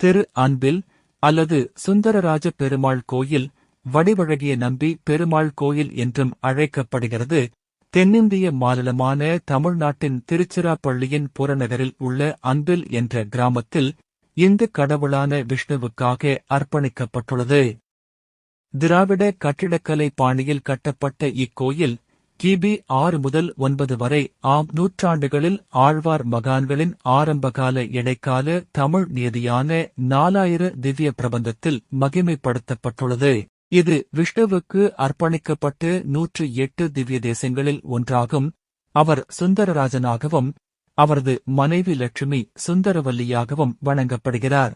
திரு அன்பில் அல்லது சுந்தரராஜ பெருமாள் கோயில் வடிவழகிய நம்பி பெருமாள் கோயில் என்றும் அழைக்கப்படுகிறது. தென்னிந்திய மாநிலமான தமிழ்நாட்டின் திருச்சிராப்பள்ளியின் புறநகரில் உள்ள அன்பில் என்ற கிராமத்தில் இந்து கடவுளான விஷ்ணுவுக்காக அர்ப்பணிக்கப்பட்டுள்ளது. திராவிட கட்டிடக்கலை பாணியில் கட்டப்பட்ட இக்கோயில் கிபி ஆறு முதல் ஒன்பது வரை ஆம் நூற்றாண்டுகளில் ஆழ்வார் மகான்களின் ஆரம்பகால இடைக்கால தமிழ் நீதியான நாலாயிர திவ்ய பிரபந்தத்தில் மகிமைப்படுத்தப்பட்டுள்ளது. இது விஷ்ணுவுக்கு அர்ப்பணிக்கப்பட்டு நூற்று எட்டு திவ்ய தேசங்களில் ஒன்றாகும். அவர் சுந்தரராஜனாகவும் அவரது மனைவி லட்சுமி சுந்தரவல்லியாகவும் வணங்கப்படுகிறார்.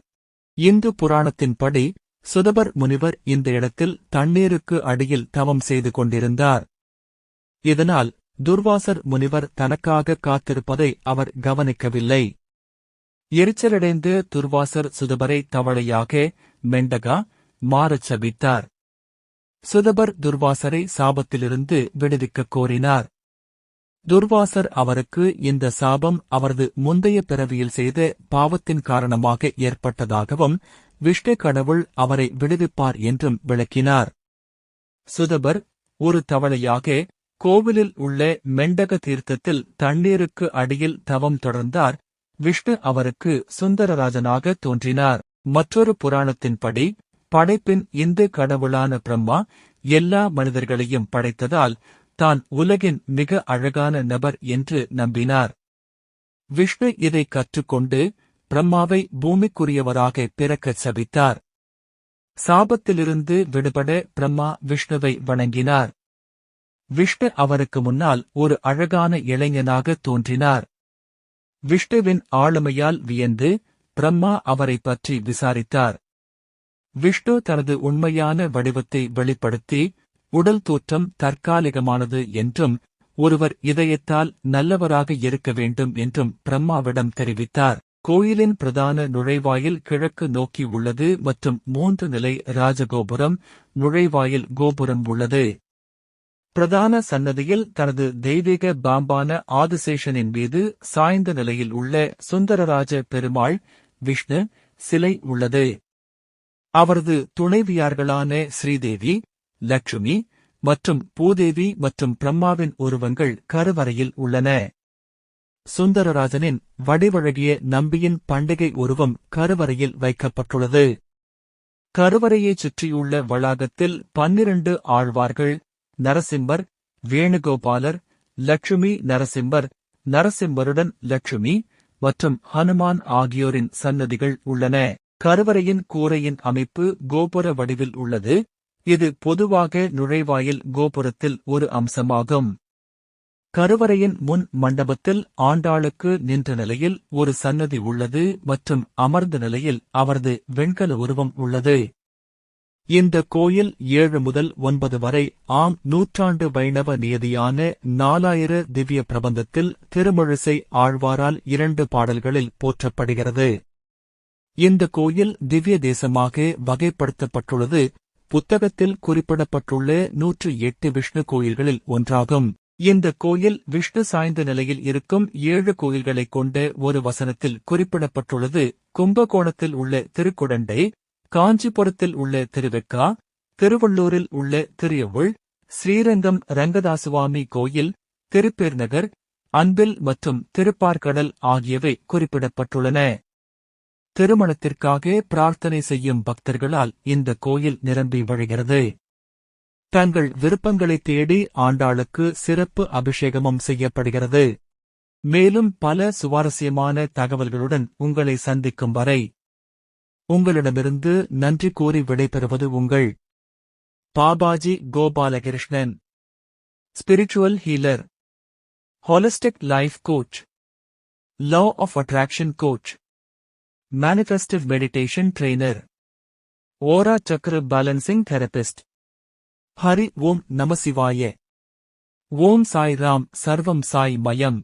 இந்து புராணத்தின்படி சுதபர் முனிவர் இந்த இடத்தில் தண்ணீருக்கு அடியில் தவம் செய்து கொண்டிருந்தார். இதனால் துர்வாசர் முனிவர் தனக்காக காத்திருப்பதை அவர் கவனிக்கவில்லை. எரிச்சலடைந்து துர்வாசர் சுதபரை தவளையாக மெண்டகா மாறச் சபித்தார். சுதபர் துர்வாசரை சாபத்திலிருந்து விடுவிக்கக் கோரினார். துர்வாசர் அவருக்கு இந்த சாபம் அவரது முந்தைய பிறவியில் செய்த பாவத்தின் காரணமாக ஏற்பட்டதாகவும் விஷ்ணு கடவுள் அவரை விடுவிப்பார் என்றும் விளக்கினார். சுதபர் ஒரு தவளையாக கோவிலில் உள்ள மெண்டக தீர்த்தத்தில் தண்ணீருக்கு அடியில் தவம் தொடர்ந்தார். விஷ்ணு அவருக்கு சுந்தரராஜனாக தோன்றினார். மற்றொரு புராணத்தின்படி படைப்பின் இந்து கடவுளான பிரம்மா எல்லா மனிதர்களையும் படைத்ததால் தான் உலகின் மிக அழகான நபர் என்று நம்பினார். விஷ்ணு இதை கற்றுக்கொண்டு பிரம்மாவை பூமிக்குரியவராக பிறக்கச் சபித்தார். சாபத்திலிருந்து விடுபட பிரம்மா விஷ்ணுவை வணங்கினார். விஷ்ணு அவருக்கு முன்னால் ஒரு அழகான இளைஞனாக தோன்றினார். விஷ்ணுவின் ஆளுமையால் வியந்து பிரம்மா அவரை பற்றி விசாரித்தார். விஷ்ணு தனது உண்மையான வடிவத்தை வெளிப்படுத்தி உடல் தோற்றம் தற்காலிகமானது என்றும் ஒருவர் இதயத்தால் நல்லவராக இருக்க வேண்டும் என்றும் பிரம்மாவிடம் தெரிவித்தார். கோயிலின் பிரதான நுழைவாயில் கிழக்கு நோக்கி உள்ளது மற்றும் மூன்று நிலை ராஜகோபுரம் நுழைவாயில் கோபுரம் உள்ளது. பிரதான சன்னதியில் தனது தெய்வீக பாம்பான ஆதிசேஷனின் மீது சாய்ந்த நிலையில் உள்ள சுந்தரராஜ பெருமாள் விஷ்ணு சிலை உள்ளது. அவரது துணைவியார்களான ஸ்ரீதேவி லட்சுமி மற்றும் பூதேவி மற்றும் பிரம்மாவின் உருவங்கள் கருவறையில் உள்ளன. சுந்தரராஜனின் வடிவழகிய நம்பியின் பண்டிகை உருவம் கருவறையில் வைக்கப்பட்டுள்ளது. கருவறையைச் சுற்றியுள்ள வளாகத்தில் பன்னிரண்டு ஆழ்வார்கள் நரசிம்பர் வேணுகோபாலர் லட்சுமி நரசிம்பர் நரசிம்பருடன் லட்சுமி மற்றும் ஹனுமான் ஆகியோரின் சன்னதிகள் உள்ளன. கருவறையின் கூரையின் அமைப்பு கோபுர வடிவில் உள்ளது. இது பொதுவாக நுழைவாயில் கோபுரத்தில் ஒரு அம்சமாகும். கருவறையின் முன் மண்டபத்தில் ஆண்டாளுக்கு நின்ற நிலையில் ஒரு சன்னதி உள்ளது மற்றும் அமர்ந்த நிலையில் அவரது வெண்கல உருவம் உள்ளது. இந்த கோயில் ஏழு முதல் ஒன்பது வரை ஆம் நூற்றாண்டு வைணவ நியதியான நாலாயிர திவ்ய பிரபந்தத்தில் திருமழிசை ஆழ்வாரால் இரண்டு பாடல்களில் போற்றப்படுகிறது. இந்த கோயில் திவ்ய தேசமாக வகைப்படுத்தப்பட்டுள்ளது. புத்தகத்தில் குறிப்பிடப்பட்டுள்ள நூற்று எட்டு விஷ்ணு கோயில்களில் ஒன்றாகும். இந்த கோயில் விஷ்ணு சாய்ந்த நிலையில் இருக்கும் ஏழு கோயில்களைக் கொண்ட ஒரு வசனத்தில் குறிப்பிடப்பட்டுள்ளது. கும்பகோணத்தில் உள்ள திருக்குடண்டை காஞ்சிபுரத்தில் உள்ள திருவெக்கா திருவள்ளூரில் உள்ள திரியவுள் ஸ்ரீரங்கம் ரங்கதாசுவாமி கோயில் திருப்பேர்நகர் அன்பில் மற்றும் திருப்பார்கடல் ஆகியவை குறிப்பிடப்பட்டுள்ளன. திருமணத்திற்காக பிரார்த்தனை செய்யும் பக்தர்களால் இந்த கோயில் நிரம்பி வழிகிறது. தங்கள் விருப்பங்களை தேடி ஆண்டாளுக்கு சிறப்பு அபிஷேகமும் செய்யப்படுகிறது. மேலும் பல சுவாரஸ்யமான தகவல்களுடன் உங்களை சந்திக்கும் வரை உங்களிடமிருந்து நன்றி கூறி விடைபெறுவது உங்கள் Babaji Gopalakrishnan spiritual healer holistic life coach law of attraction coach manifestive meditation trainer aura chakra balancing therapist Hari Om Namashivaya Om Sai Ram சர்வம் சாய் மயம்